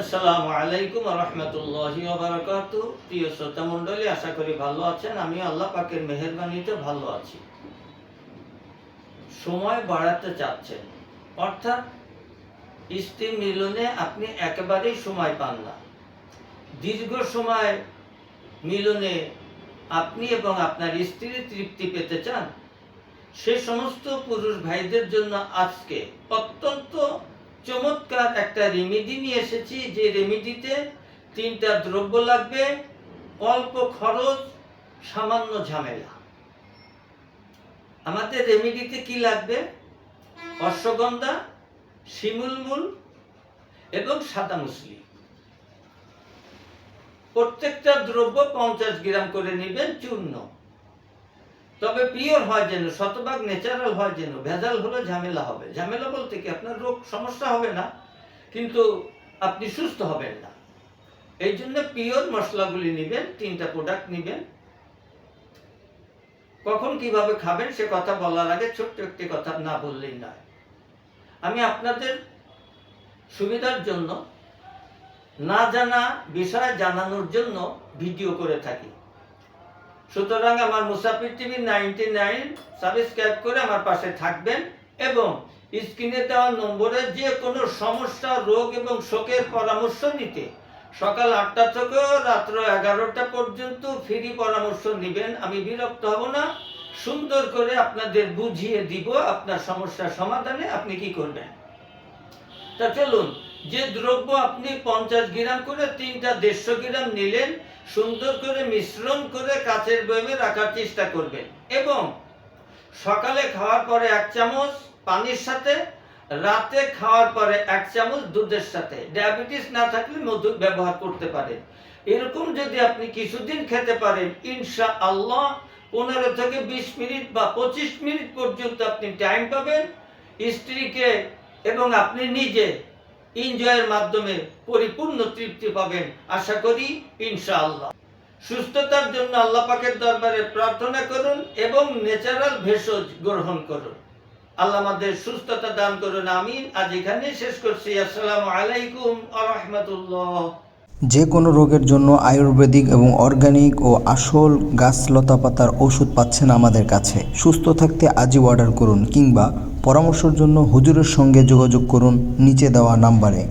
আসসালামু আলাইকুম রহমতুল্লাহি বারাকাতু প্রিয় শ্রোতা মণ্ডলী, আশা করি ভালো আছেন। আমি আল্লাহ পাকের মেহেরবানিতে ভালো আছি। সময় বাড়াতে চাচ্ছেন। অর্থাৎ স্ত্রী মিলনে আপনি একেবারেই সময় পান না। দীর্ঘ সময় মিলনে আপনি এবং আপনার স্ত্রী তৃপ্তি পেতে চান। সে সমস্ত পুরুষ ভাইদের জন্য আজকে অত্যন্ত চমৎকার একটা রেমেডি নিয়ে এসেছি। যে রেমেডিতে তিনটা দ্রব্য লাগবে, অল্প খরচ, সামান্য ঝামেলা। আমাদের রেমেডিতে কি লাগবে? অশ্বগন্ধা শিমুলমূল এবং সাদা মুসলি। প্রত্যেকটা দ্রব্য পঞ্চাশ গ্রাম করে নেবেন চূর্ণ। তবে পিওর হয় যেন, শতভাগ ন্যাচারাল হয় যেন, ভেজাল হলে ঝামেলা হবে। ঝামেলা বলতে কি আপনার রোগ সমস্যা হবে না, কিন্তু আপনি সুস্থ হবেন না। এই জন্য পিওর মশলাগুলি নেবেন, তিনটা প্রোডাক্ট নেবেন। কখন কীভাবে খাবেন সে কথা বলার আগে ছোট্ট একটি কথা না বললেই নয়। আমি আপনাদের সুবিধার জন্য, না জানা বিষয় জানানোর জন্য ভিডিও করে থাকি। সুতরাং আমার মুসাফির টিভি নাইনটি নাইন সাবস্ক্রাইব করে আমার পাশে থাকবেন এবং স্ক্রিনে দেওয়া নম্বরে যে কোনো সমস্যা, রোগ এবং শোকের পরামর্শ নিতে সকাল আটটা থেকে রাত্র এগারোটা পর্যন্ত ফ্রি পরামর্শ নেবেন। আমি বিরক্ত হব না। সুন্দর করে আপনাদের বুঝিয়ে দিব আপনার সমস্যার সমাধানে আপনি কি করবেন। তা চলুন, যে দ্রব্য আপনি পঞ্চাশ গ্রাম করে তিনটা দেড়শো গ্রাম নিলেন সুন্দর করে মিশ্রণ করে কাচের বয়মে রাখার চেষ্টা করবেন। এবং সকালে খাওয়ার পরে এক চামচ পানির সাথে, রাতে খাওয়ার পরে এক চামচ দুধের সাথে। ডায়াবেটিস না থাকলে মধু ব্যবহার করতে পারেন। এরকম যদি আপনি কিছুদিন খেতে পারেন ইনশা আল্লাহ পনেরো থেকে বিশ মিনিট বা পঁচিশ মিনিট পর্যন্ত আপনি টাইম পাবেন। স্ত্রীকে এবং আপনি নিজে এনজয়ের মাধ্যমে পরিপূর্ণ তৃপ্তি পাবেন। আশা করি, ইনশাআল্লাহ। সুস্থতার জন্য আল্লাহ পাকের দরবারে প্রার্থনা করুন এবং ন্যাচারাল ভেষজ গ্রহণ করুন। আল্লাহ আমাদের সুস্থতা দান করুন। আমিন। আজ এখানে শেষ করছি। আসসালামু আলাইকুম আ রহমতুল্লাহ। যে কোনো রোগের জন্য আয়ুর্বেদিক এবং অর্গানিক ও আসল গাছ লতাপাতার ওষুধ পাচ্ছেন আমাদের কাছে। সুস্থ থাকতে আজই অর্ডার করুন কিংবা পরামর্শের জন্য হুজুরের সঙ্গে যোগাযোগ করুন নিচে দেওয়া নাম্বারে।